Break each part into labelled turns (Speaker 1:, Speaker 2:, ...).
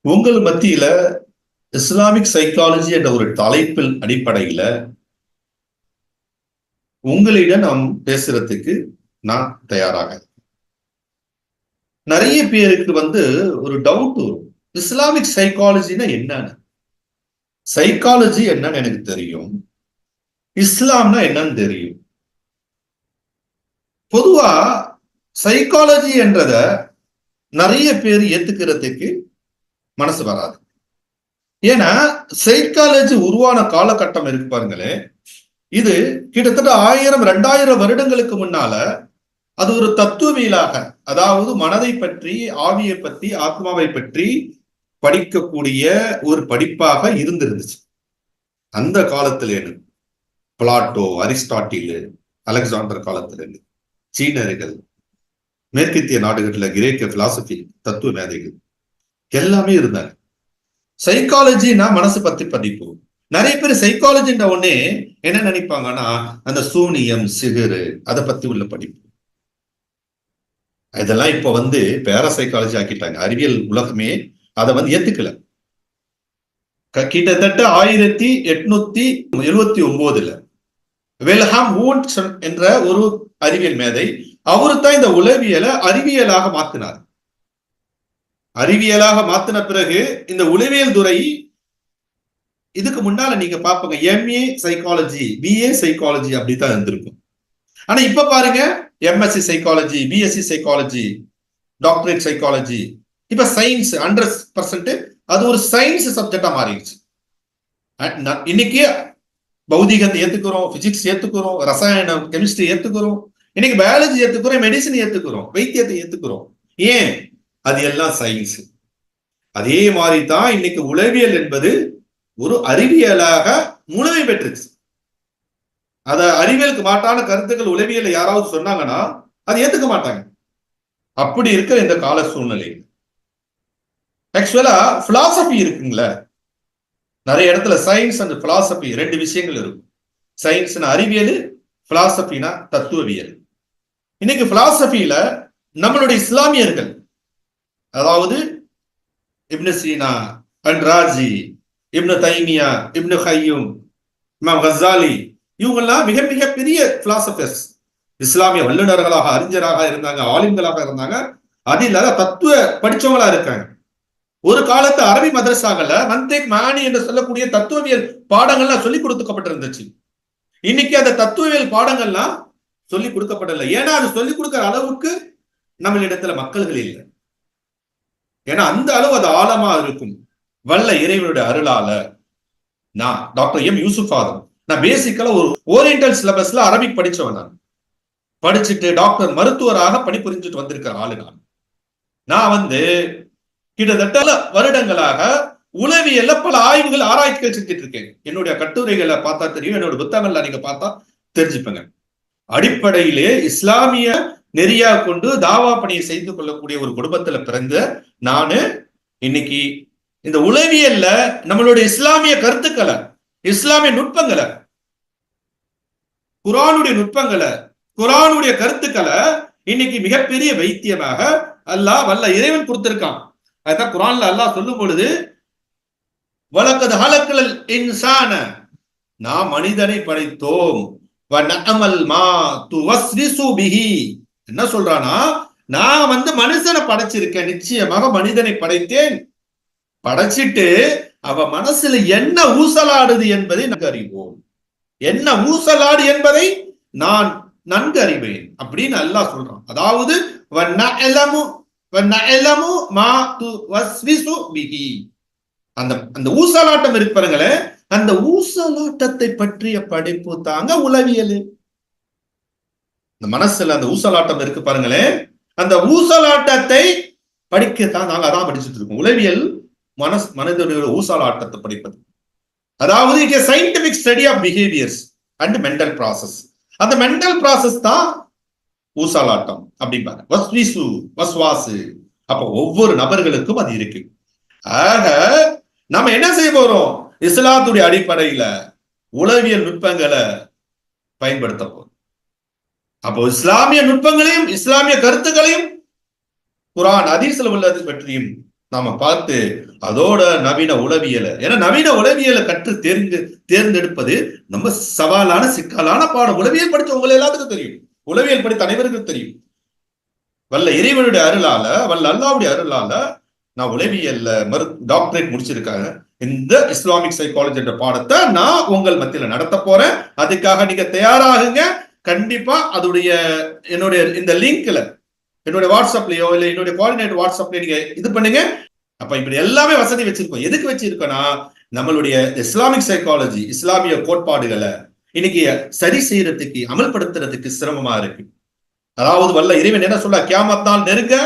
Speaker 1: உங்கள் மத்தியில Islamic psychology என்ற ஒரு தலைப்பில் அடிப்படையில உங்களிடம் நாம் பேசுறதுக்கு நான் தயாராக நிறைய பேருக்கு வந்து ஒரு டவுட் வரும். இஸ்லாமிக் சைக்காலஜினா என்னன்னு? சைக்காலஜி என்னன்னு எனக்கு தெரியும். இஸ்லாம்னா என்னன்னு தெரியும். பொதுவா சைக்காலஜி என்றத நிறைய பேர் ஏத்துக்கிறதுக்கு மனசு வராது. ஏன்னா சைக்காலஜி உருவான காலகட்டம் இருக்கு பாருங்களேன் இது கிட்டத்தட்ட ஆயிரம் ரெண்டாயிரம் வருடங்களுக்கு முன்னால அது ஒரு தத்துவவியலாக அதாவது மனதை பற்றி ஆவியை பற்றி ஆத்மாவை பற்றி படிக்கக்கூடிய ஒரு படிப்பாக இருந்திருந்துச்சு. அந்த காலத்திலேருந்து பிளாட்டோ அரிஸ்டாட்டிலு அலெக்சாண்டர் காலத்திலேருந்து சீனர்கள் மேற்கத்திய நாடுகளில் கிரேக்க பிலாசபி தத்துவ மேதைகள் எல்லாமே இருந்தாங்க. சைக்காலஜினா மனசு பத்தி படிப்பு. நிறைய பேர் சைக்காலஜின்ற உடனே என்ன நினைப்பாங்கன்னா அந்த சூனியம் சிகரு அதை பத்தி உள்ள படிப்பு. இதெல்லாம் இப்ப வந்து பேர சைக்காலஜி ஆக்கிட்டாங்க. அறிவியல் உலகமே அதை வந்து ஏத்துக்கல. கிட்டத்தட்ட ஆயிரத்தி எட்நூத்தி எழுவத்தி ஒன்பதுல வெல்ஹாம் வூண்ட் என்ற ஒரு அறிவியல் மேதை அவரு தான் இந்த உளவியலை அறிவியலாக மாத்தினார். அறிவியலாக மாத்தின பிறகு இந்த உளவியல் துறை இதுக்கு முன்னால நீங்க பாப்பங்க எம்ஏ சைக்காலஜி பிஏ சைக்காலஜி அப்படித்தான் இருந்திருக்கும். ஆனா இப்ப பாருங்க MSc psychology BSc psychology doctorate psychology இப்ப சயின்ஸ் ஹண்ட்ரட் பர்சன்ட் அது ஒரு சயின்ஸ் சப்ஜெக்டா மாறிடுச்சு. இன்னைக்கு பௌதிகத்தை ஏத்துக்கிறோம் பிசிக்ஸ் ஏத்துக்கிறோம் ரசாயனம் கெமிஸ்ட்ரி ஏத்துக்கிறோம் இன்னைக்கு பயாலஜி ஏத்துக்கிறோம் மெடிசன் ஏத்துக்கிறோம் வைத்தியத்தை ஏத்துக்கிறோம். ஏன்? அது எல்லாம் சயின்ஸ் அதே மாதிரி தான் இன்னைக்கு உளவியல் என்பது ஒரு அறிவியலாக முழுமை பெற்றுச்சு. அத அறிவியலுக்கு மாட்டான கருத்துக்கள் உளவியல் யாராவது சொன்னாங்கன்னா அதை ஏத்துக்க மாட்டாங்க. அப்படி இருக்கிற இந்த கால சூழ்நிலை. ஆக்சுவலா பிலாசபி இருக்குங்களே. நிறைய இடத்துல சயின்ஸ் அண்ட் பிலாசபி ரெண்டு விஷயங்கள் இருக்கும். சயின்ஸ்னா அறிவியல் பிலாசபினா தத்துவவியல். இன்னைக்கு பிலாசபியில நம்மளுடைய இஸ்லாமியர்கள் அதாவது Ibn Sina and Razi Ibn Taymiyyah Ibn ஹையும் இமாம் கசாலி இவங்கெல்லாம் மிக மிக பெரிய பிலாசபர்ஸ் இஸ்லாமிய வல்லுநர்களாக அறிஞராக இருந்தாங்க ஆலிம்களாக இருந்தாங்க. அது இல்லாத தத்துவ படிச்சவங்களா இருக்காங்க. ஒரு காலத்து அரபி மதரசாகல மந்தேக் மானி என்று சொல்லக்கூடிய தத்துவவியல் பாடங்கள்லாம் சொல்லி கொடுக்கப்பட்டிருந்துச்சு. இன்னைக்கு அந்த தத்துவவியல் பாடங்கள்லாம் சொல்லி கொடுக்கப்படல. ஏன்னா அது சொல்லி கொடுக்கிற அளவுக்கு நம்மளிடத்துல மக்கள்கள் இல்லை. ஏன்னா அந்த அளவு அது ஆழமா இருக்கும். வல்ல இறைவனுடைய அருளால நான் டாக்டர் எம் யூசுப் ஆதம். நான் பேசிக்கலா ஒரு ஓரியன்டல் சிலபஸ்ல அரபிக் படிச்சவன் நான். படிச்சுட்டு டாக்டர் மருத்துவராக பணிபுரிஞ்சுட்டு வந்திருக்கிற ஆளு நான். நான் வந்து கிட்டத்தட்ட வருடங்களாக உளவியல்ல பல ஆய்வுகள் ஆராய்ச்சிகள் செஞ்சுட்டு இருக்கேன். என்னுடைய கட்டுரைகளை பார்த்தா தெரியும் என்னோட புத்தகங்கள்ல நீங்க பார்த்தா தெரிஞ்சுப்பேங்க. அடிப்படையிலே இஸ்லாமிய நெறியா கொண்டு தாவா பணியை செய்து கொள்ளக்கூடிய ஒரு குடும்பத்துல பிறந்த நானு இன்னைக்கு இந்த உளவியல்ல நம்மளுடைய இஸ்லாமிய கருத்துக்களை இஸ்லாமிய நுட்பங்களை குரானுடைய நுட்பங்களை குரானுடைய கருத்துக்களை இன்னைக்கு மிகப்பெரிய வைத்தியமாக அல்லாஹ் வல்ல இறைவன் கொடுத்திருக்கான். அதுதான் குரான்ல அல்லாஹ் சொல்லும் பொழுது வழக்கது ஹலக்கல் இன்சான நாம் மனிதனை படைத்தோம். வநஅமல் மா துவஸ்ரிசு பிஹி. என்ன சொல்றானா நான் வந்து மனுஷனை படைச்சிருக்கேன் நிச்சயமாக மனிதனை படைத்தேன். படைச்சிட்டு அவ மனசுல என்ன ஊசலாடுது என்பதை நன்கு அறிவோம். என்ன ஊசலாடு என்பதை நான் நன்கு அறிவேன் அப்படின்னு அல்லாஹ் சொல்றான். அதாவது மா அந்த அந்த ஊசலாட்டம் இருப்பாருங்களே அந்த ஊசலாட்டத்தை பற்றிய படைப்பு தாங்க உளவியல். இந்த மனசுல அந்த ஊசலாட்டம் இருக்கு பாருங்களேன். அந்த ஊசலாட்டத்தை படிக்கத்தான் நாங்க அதான் படிச்சுட்டு இருக்கோம். உளவியல் மனஸ் மனிதனுடைய ஊசலாட்டத்தை படிப்பது. அதாவது it scientific study of behaviours and mental process அந்த மென்டல் ப்ராசஸ் தான் ஊசலாட்டம் அப்படிம்பாங்க. வஸ்வீசு வஸ்வாசு. அப்ப ஒவ்வொரு நபர்களுக்கும் அது இருக்கு. ஆக நம்ம என்ன செய்ய போறோம்? இஸ்லாத்துடைய அடிப்படையில உளவியல் நுட்பங்களை பயன்படுத்த போறோம். அப்போ இஸ்லாமிய நுட்பங்களையும் இஸ்லாமிய கருத்துக்களையும் குரான் ஹதீஸ்ல உள்ளது பற்றியும் நாம பார்த்து அதோட நவீன உளவியலை ஏன்னா நவீன உளவியலை கற்று தேர்ந்து தேர்ந்தெடுப்பது ரொம்ப சவாலான சிக்கலான பாடம். உளவியல் படித்த உங்களை எல்லாத்துக்கும் தெரியும். உளவியல் படித்த அனைவருக்கும் தெரியும். வல்ல இறைவனுடைய அருளால வல்ல அல்லாவுடைய அருளால நான் உளவியல்ல மரு டாக்டரேட் முடிச்சிருக்காங்க. இந்த இஸ்லாமிக் சைக்காலஜி என்ற பாடத்தை நான் உங்கள் மத்தியில நடத்த போறேன். அதுக்காக நீங்க தயாராகுங்க. கண்டிப்பா அதோடைய என்னுடைய இந்த லிங்க்ல என்னுடைய வாட்ஸ்அப்லயோ இல்ல என்னுடைய கோஆர்டினேட் வாட்ஸ்அப்ல நீங்க இது பண்ணுங்க. அப்ப இப்படி எல்லாமே வசதி வச்சிருக்கோம். எதுக்கு வச்சிருக்கோம்னா நம்மளுடைய இஸ்லாமிக் சைக்காலஜி இஸ்லாமிய கோட்பாடுகளை இன்னைக்கு சரி செய்யறதுக்கு அமல்படுத்துறதுக்கு சிரமமா இருக்கு. அதாவது வல்ல இறைவன் என்ன சொல்ல கேமத்தால் நெருங்க.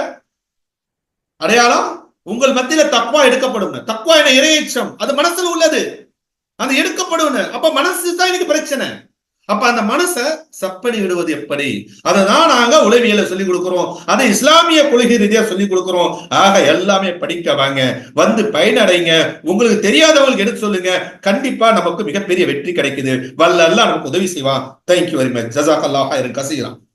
Speaker 1: அடையாளம் உங்கள் மத்தியில தக்குவா எடுக்கப்படும் தக்குவா என இறையச்சம் அது மனசுல உள்ளது. அது எடுக்கப்படும் அப்ப மனசு தான் இன்னைக்கு பிரச்சனை. அப்ப அந்த மனசை சப்படி விடுவது எப்படி? அதை தான் நாங்க உளவியல சொல்லிக் கொடுக்கிறோம். அதை இஸ்லாமிய கொள்கை ரீதியா சொல்லிக் கொடுக்கிறோம். ஆக எல்லாமே படிக்க வாங்க. வந்து பயனடைங்க. உங்களுக்கு தெரியாதவங்களுக்கு எடுத்து சொல்லுங்க. கண்டிப்பா நமக்கு மிகப்பெரிய வெற்றி கிடைக்குது. வல்ல எல்லாம் நமக்கு உதவி செய்வான். தேங்க்யூ வெரி மச் ஜசாக் அல்லாஹ் கசீரான்